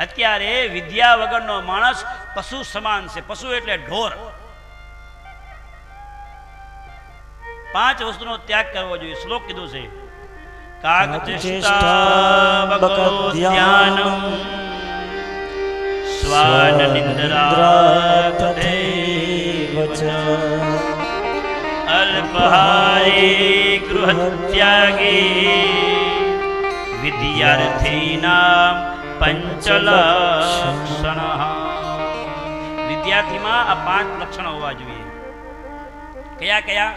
અત્યારે વિદ્યા વગરનો માણસ પશુ સમાન છે. પશુ એટલે ઢોર. પાંચ વસ્તુનો ત્યાગ કરવો જોઈએ. શ્લોક કીધું છે. કાકચેષ્ટા બકો ધ્યાનમ. સ્વાન નિંદ્રા પંચલક્ષણ. વિદ્યાર્થીમાં આ પાંચ લક્ષણો હોવા જોઈએ. કયા કયા?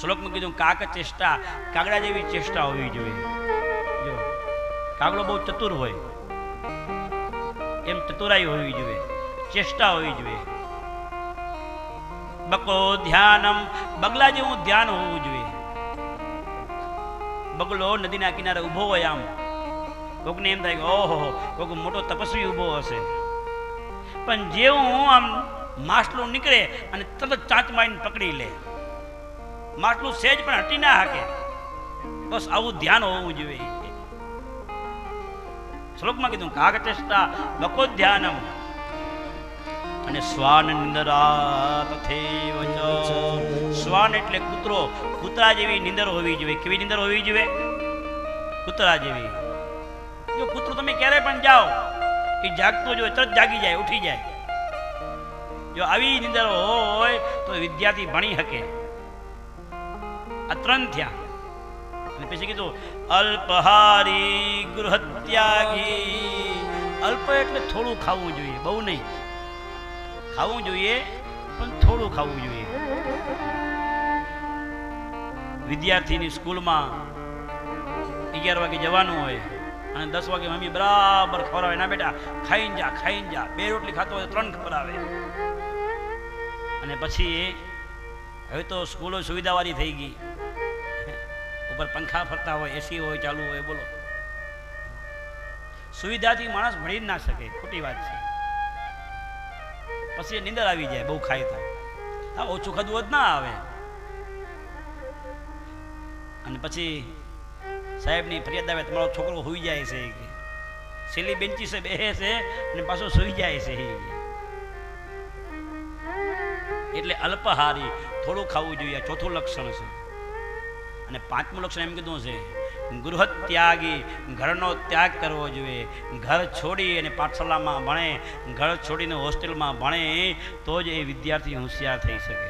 શ્લોકમાં કીધું, કાક ચેષ્ટા, કાગડા જેવી ચેષ્ટા હોવી જોઈએ. જો, કાગડો બહુ ચતુર હોય. એમ ચતુરાઈ હોવી જોઈએ. ચેષ્ટા હોવી જોઈએ. બકો ધ્યાનમ, બગલા જેવું ધ્યાન હોવું જોઈએ. બગલો નદીના કિનારે ઊભો હોય આમ. કોકને એમ થાય કે, ઓહો, કોક મોટો તપસ્વી ઊભો હશે. પણ જેવું હું આમ માછલું નીકળે અને તરત ચાંચ મારીને પકડી લે. માટલું સેજ પણ હટી ના હાકે. બસ આવું ધ્યાન હોવું જોઈએ. શ્લોકમાં કીધું, કાગચેષ્ટા બકો ધ્યાનમ. અને સ્વાન નિંદરા તથૈવ ચ. શ્વાન એટલે કૂતરો. કૂતરા જેવી નિંદર હોવી જોઈએ. કેવી નિંદર હોવી જોઈએ? કૂતરા જેવી. જો પુત્ર, તમે ક્યારે પણ જાઓ એ જાગતો જો તરત જાગી જાય, ઉઠી જાય. જો આવી નિંદર હોય તો વિદ્યાર્થી ભણી શકે. આ ત્રણ થયા. અને પછી કીધું, અલ્પહારી ગૃહત્યાગી અલ્પ એટલે થોડું ખાવું જોઈએ, બહુ નહીં. ખાવું જોઈએ, પણ થોડું ખાવું જોઈએ. વિદ્યાર્થીની સ્કૂલમાં અગિયાર વાગે જવાનું હોય. અને દસ વાગે મમ્મી બરાબર ખવડાવે. ના બેટા, ખાઈને જા ખાઈને જા. બે રોટલી ખાતો હોય ત્રણ ખવડાવે અને પછી હવે તો સ્કૂલો સુવિધાવાળી થઈ ગઈ. ઉપર પંખા ફરતા હોય એસી હોય, ચાલુ હોય, બોલો. સુવિધાથી માણસ ભણી જ ના શકે, ખોટી વાત છે. પછી નીંદર આવી જાય, બહુ ખાય તો હા ઓછું ખાધું જ ના આવે. અને પછી સાહેબની ફરિયાદ આવે, તમારો છોકરો હોઈ જાય છે. કે બેન્ચી છે બેસે છે અને પાછો સુઈ જાય છે. એટલે અલ્પહારી, થોડું ખાવું જોઈએ. ચોથું લક્ષણ છે. અને પાંચમું લક્ષણ એમ કીધું છે ગૃહ ત્યાગી, ઘરનો ત્યાગ કરવો જોઈએ. ઘર છોડી અને પાઠશાલામાં ભણે, ઘર છોડીને હોસ્ટેલમાં ભણે, તો જ એ વિદ્યાર્થી હોશિયાર થઈ શકે.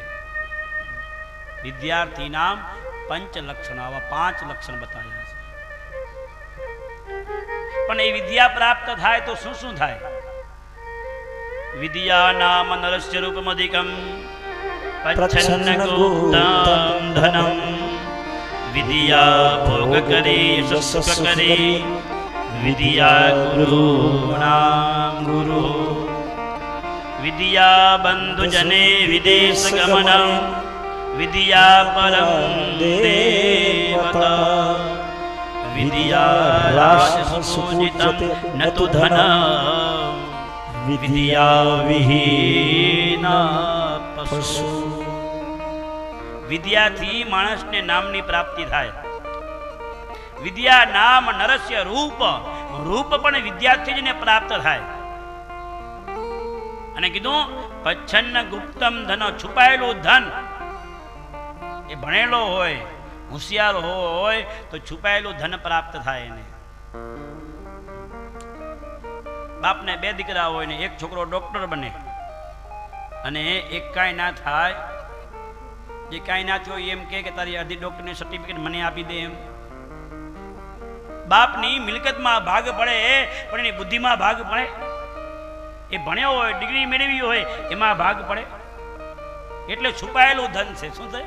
વિદ્યાર્થીના પંચ લક્ષણ, આવા પાંચ લક્ષણ બતાવ્યા. પણ એ વિદ્યા પ્રાપ્ત થાય તો શું શું થાય? વિદ્યા નામ નરસ્ય રૂપમધિકમ પચ્છન્ન ગુપ્તમ ધનમ. વિદ્યા ભોગ કરી સુખ કરી. વિદ્યા ગુરુ નામ ગુરુ. વિદ્યા બંધુ જને વિદેશ ગમનમ. વિદ્યા પરમ દેવતા. વિદ્યા રાજસૂજિતમ ન તુ ધન વિદ્યા વિહીના પશુ વિદ્યાથી માણસને નામની પ્રાપ્તિ થાય। વિદ્યા નામ નરસ્ય રૂપ રૂપ પણ વિદ્યાથી જ ને પ્રાપ્ત થાય। અને કીધું પચ્છન્ન ગુપ્તમ ધન છુપાયેલું ધન એ ભણેલો હોય હોશિયાર હોય તો છુપાયેલું ધન પ્રાપ્ત થાય એને. બાપને બે દીકરા હોય ને એક છોકરો ડોક્ટર બને અને એક કાંઈ ના થાય, જે કાંઈ ના થયો એમ કે તારી અડધી ડોક્ટરની સર્ટિફિકેટ મને આપી દે એમ. બાપની મિલકતમાં ભાગ પડે, પણ એની બુદ્ધિમાં ભાગ પડે. એ ભણ્યો હોય, ડિગ્રી મેળવી હોય, એમાં ભાગ પડે. એટલે છુપાયેલું ધન છે. શું છે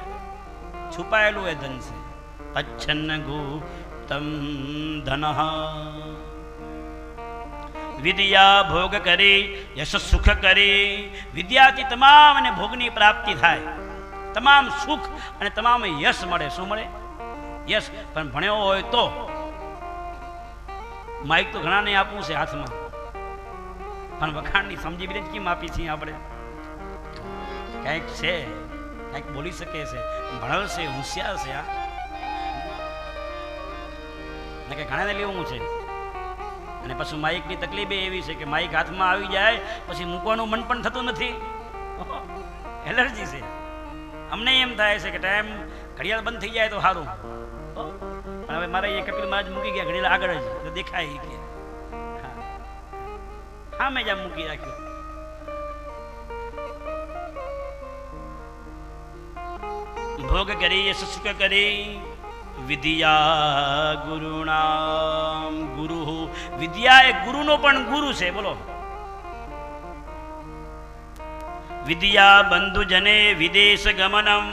છુપાયેલું એ ધન છે. અચ્છન્ન ગુપ્તમ ધન. વિદ્યા ભોગ કરી, યશ સુખ કરી. વિદ્યાથી તમામ અને ભોગની પ્રાપ્તિ થાય. તમામ સુખ અને તમામ યશ મળે. શું મળે? યશ. પણ ભણ્યો હોય તો માઇક તો ઘણાને આપવું છે હાથમાં. પણ વખાણની સમજી બી કેમ આપી છીએ આપણે? કંઈક છે. કંઈક બોલી શકે છે. ભણેલ છે, હોશિયાર છે આ કે ઘણાને લેવું છે. અને પછી માઇકની તકલીફ એ એવી છે કે માઇક હાથમાં આવી જાય, પછી મૂકવાનું મન પણ થતું નથી. એલર્જી છે. અમને એમ થાય છે કે ટાઈમ ઘડિયાળ બંધ થઈ જાય તો સારું. પણ હવે મારે એ કપિલ મહારાજ મૂકી ગયા, ઘડિયાળ આગળ જ દેખાય કે. હા. મેં જ મૂકી રાખ્યું. ભોગ કરી શુષ્ક કરી. વિદ્યા ગુરુણામ ગુરુ. વિદ્યા એ ગુરુનો પણ ગુરુ છે, બોલો. વિદ્યા બંધુ જને વિદેશ ગમનમ.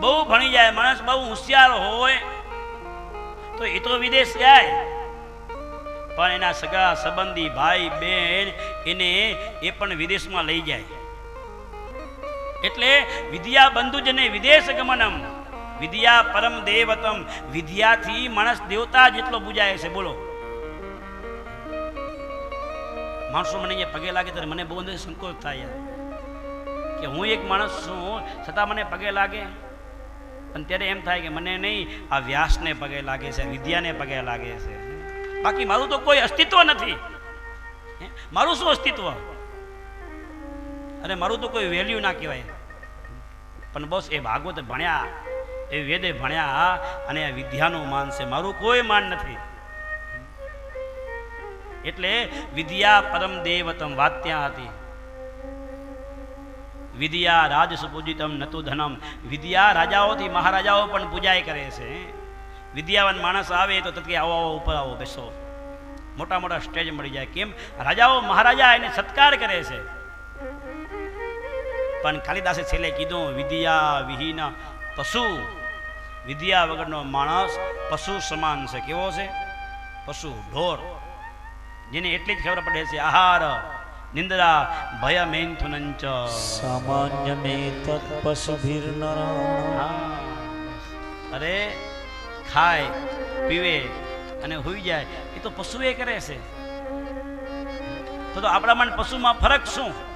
બહુ ભણી જાય માણસ, બહુ હોશિયાર હોય, તો એ તો વિદેશ જાય. પણ એના સગા સંબંધી ભાઈ બહેન એને એ પણ વિદેશમાં લઈ જાય. એટલે વિદ્યા બંધુજને વિદેશ ગમનમ. વિદ્યા પરમ દેવતમ. વિદ્યાથી માણસ દેવતા જેટલો પૂજાય છે, બોલો. માણસો મને અહીંયા પગે લાગે ત્યારે મને બહુ અંદર સંકોચ થાય કે હું એક માણસ છું, છતાં મને પગે લાગે. પણ ત્યારે એમ થાય કે મને નહીં, આ વ્યાસને પગે લાગે છે, વિદ્યાને પગે લાગે છે. બાકી મારું તો કોઈ અસ્તિત્વ નથી. મારું શું અસ્તિત્વ? અરે, મારું તો કોઈ વેલ્યુ ના કહેવાય. પણ બસ એ ભાગવત ભણ્યા, એ વેદે ભણ્યા, અને આ વિદ્યાનું માન છે. મારું કોઈ માન નથી. એટલે વિદ્યા પરમ દેવતમ વાત ત્યાં હતી. વિદ્યા રાજ સુપૂજિતમ નતુ ધનમ. વિદ્યા રાજાઓથી મહારાજાઓ પણ પૂજાય કરે છે. વિદ્યાવાન માણસ આવે તો તકે આવો આવો, ઉપર આવો બેસો. મોટા મોટા સ્ટેજ મળી જાય. કેમ? રાજાઓ મહારાજા એને સત્કાર કરે છે. પણ કાલિદાસે છેલ્લે કીધું વિદ્યા વિહીન પશુ. વિદ્યા વગરનો માણસ પશુ સમાન છે. કેવો છે? પશુ ઢોર. જેને એટલી જ ખબર પડે છે આહાર નિંદ્રા ભય મેન્થુનંચ સામાન્યમેતત્ પશુભિર્નરાણામ હા. અરે ખાય પીવે અને હોઈ જાય. એ તો પશુ એ કરે છે. તો તો આપણામાં પશુમાં ફરક શું?